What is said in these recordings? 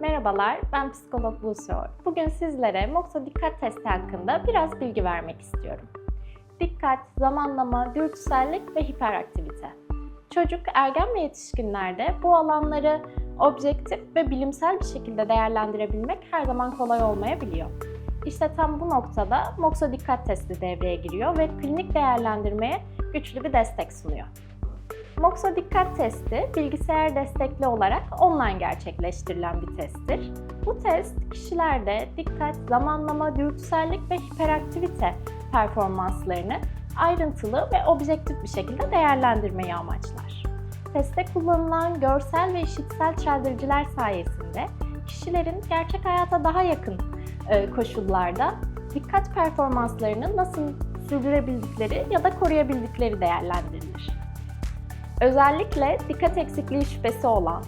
Merhabalar, ben psikolog Buse Oy. Bugün sizlere Moxa dikkat testi hakkında biraz bilgi vermek istiyorum. Dikkat, zamanlama, dürtüsellik ve hiperaktivite. Çocuk, ergen ve yetişkinlerde bu alanları objektif ve bilimsel bir şekilde değerlendirebilmek her zaman kolay olmayabiliyor. İşte tam bu noktada Moxa dikkat testi devreye giriyor ve klinik değerlendirmeye güçlü bir destek sunuyor. Moxa dikkat testi bilgisayar destekli olarak online gerçekleştirilen bir testtir. Bu test kişilerde dikkat, zamanlama, dürtüsellik ve hiperaktivite performanslarını ayrıntılı ve objektif bir şekilde değerlendirmeyi amaçlar. Testte kullanılan görsel ve işitsel çeldiriciler sayesinde kişilerin gerçek hayata daha yakın e, koşullarda dikkat performanslarını nasıl sürdürebildikleri ya da koruyabildikleri değerlendirilir. Özellikle dikkat eksikliği şüphesi olan,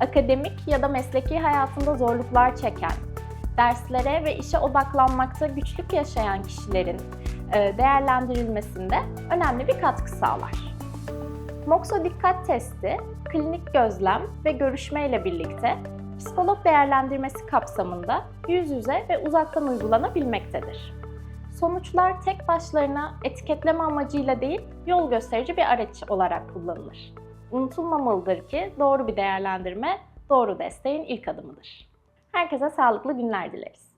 akademik ya da mesleki hayatında zorluklar çeken, derslere ve işe odaklanmakta güçlük yaşayan kişilerin e, değerlendirilmesinde önemli bir katkı sağlar. Moxa dikkat testi, klinik gözlem ve görüşme ile birlikte psikolog değerlendirmesi kapsamında yüz yüze ve uzaktan uygulanabilmektedir. Sonuçlar tek başlarına etiketleme amacıyla değil, yol gösterici bir araç olarak kullanılır. Unutulmamalıdır ki doğru bir değerlendirme, doğru desteğin ilk adımıdır. Herkese sağlıklı günler dileriz.